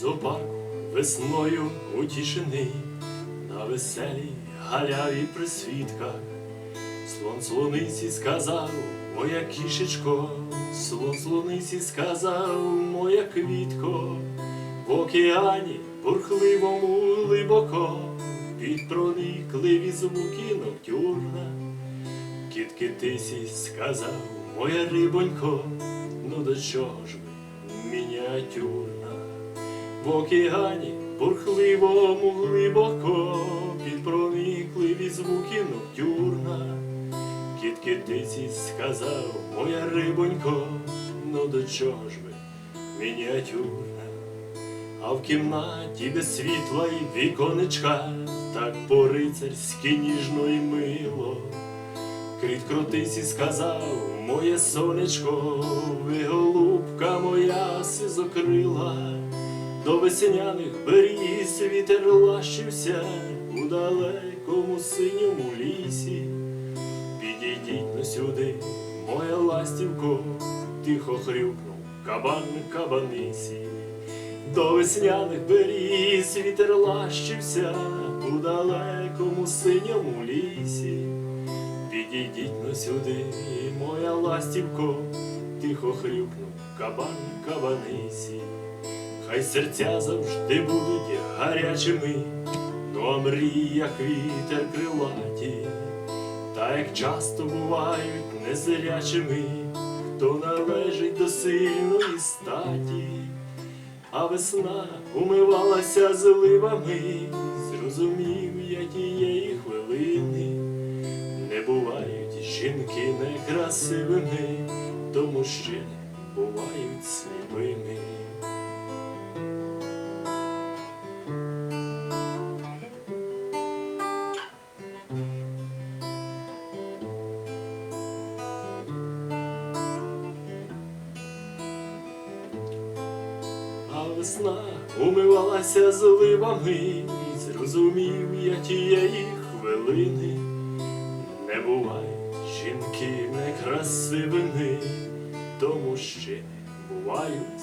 зоопарку весною утішений, на веселій галяві присвітках. Слон слониці сказав, моя кішечко, слон слониці сказав, моя квітко, в океані бурхливому глибоко, під проникливі звуки ноктюрна. Кіт китисі сказав, моя рибонько, ну до чого ж ви мініатюрна? В океані бурхливому глибоко, під проникливі звуки ноктюрна. Кіт китиці сказав, моя рибонько, ну до чого ж ви мініатюрна? А в кімнаті без світла й віконечка, так по-рицарськи ніжно й мило. Крит крутисі сказав, моє сонечко, ви голубка моя сизокрила, до весняних беріз вітер лащився у далекому синьому лісі. Підійдіть но сюди, моя ластівко, тихо хрюкнув кабан кабанисі. До весняних беріз вітер лащився у далекому синьому лісі. Підійдіть но сюди, моя ластівко, тихо хрюкнув кабан кабанисі. Хай серця завжди будуть гарячими, ну а мрії, як вітер крилаті, та як часто бувають незрячими, хто належить до сильної статі, а весна умивалася зливами, зрозумів я тієї хвилини. Не бувають жінки некрасивими, то мужчини бувають сліпими. Весна умивалася зливами, зрозумів я тієї хвилини. Не бувай жінки некрасивини, тому ще не бувають